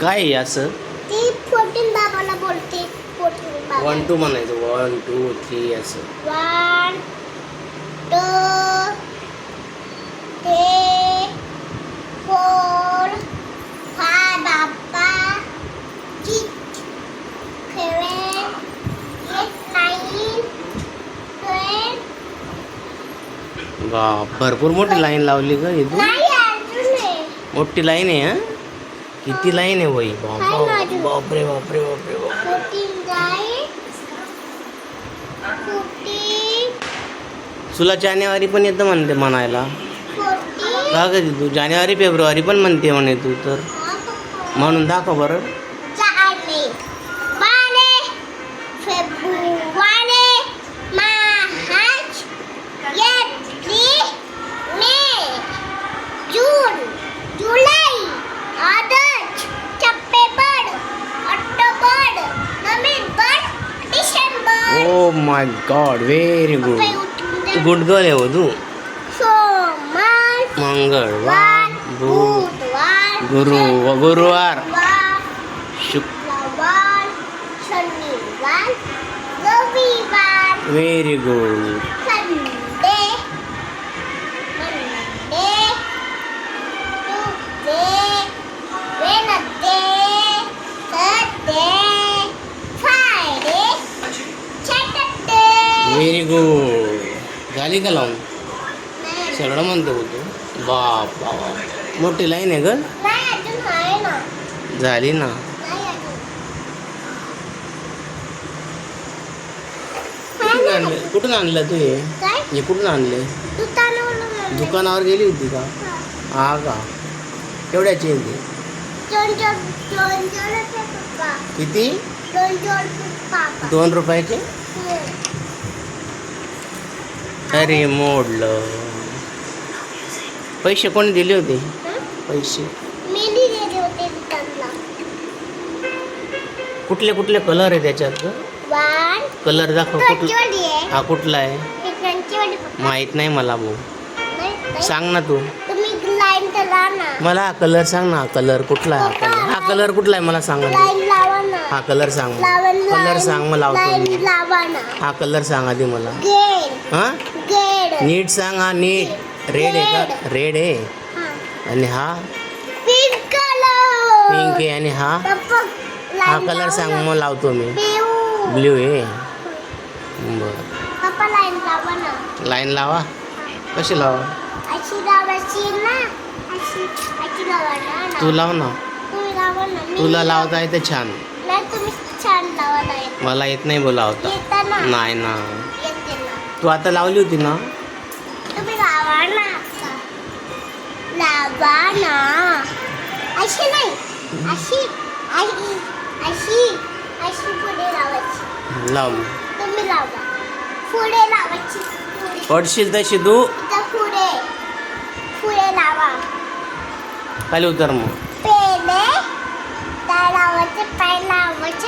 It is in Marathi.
काय आहे असं ती फोर्टीन बाबाला बोलते फोर्टीन बाबा वन टू म्हणायचं. वन टू थ्री असं. One two three four five बाबा six seven eight nine twelve बाप भरपूर मोठी लाईन लावली का इथून. नाही अजून आहे मोठी लाईन आहे हा? किती लाईन आहे अजून. बापरे बापरे बापरे बाप फोर्टीन जाईल फोर्टीन तुला जानेवारी पण येतं म्हणते म्हणायला. का ग तू जानेवारी फेब्रुवारी पण म्हणते म्हणे तू तर. म्हणून दाखव बरं. फेब्रुवारी. डिसेंबर oh my god very good पप्पा उठून दे. गुड गर्ल आहे हो तू सोमवार मंगळवार व्हेरी गुड झाली का लावून? सगळं म्हणतो होतो. बाप बाप मोठी लाईन आहे ग. झाली ना. कुठून आणलं? कुठून आणलं तू हे? हे कुठून आणले? दुकानावर गेली होती का? हा. का? केवढ्याची होती किती? दोन रुपयाचे? अरे मोडलं. पैसे कोणी दिले होते? पैसे. कुठले कुठले कलर आहे त्याच्यात वन कलर दाखव कुठला? हा कुठला आहे? माहीत नाही मला भाऊ. सांग ना तू. मला हा कलर सांग ना कलर कुठला आहे हा कलर हा कलर कुठला आहे मला सांग हा कलर सांग. कलर सांग मग लावतो लाईन मी. लावा ना. हा कलर सांग आधी मला. हा? नीट सांग हा नीट. रेड आहे का? रेड आहे. हा. आणि हा? पिंक आहे आणि हा? हा कलर सांग. मग लावतो मी. ब्ल्यू आहे. बरं. लाईन लावा कशी लावा. तू लाव ना. तुला लावता येते छान. मला येत नाही बोलावता. नाही ना. तू आता लावली होती ना तुम्ही लावा ना आता. लावा ना. अशी नाही. अशी अशी अशी अशी पुढे लावायची. लाव. तुम्ही लावा. पुढे लावायची. पडशील तशी तू. पुढे. पुढे लावा. खाली उतर मग. पेले काय लावायचं काय लावायचं.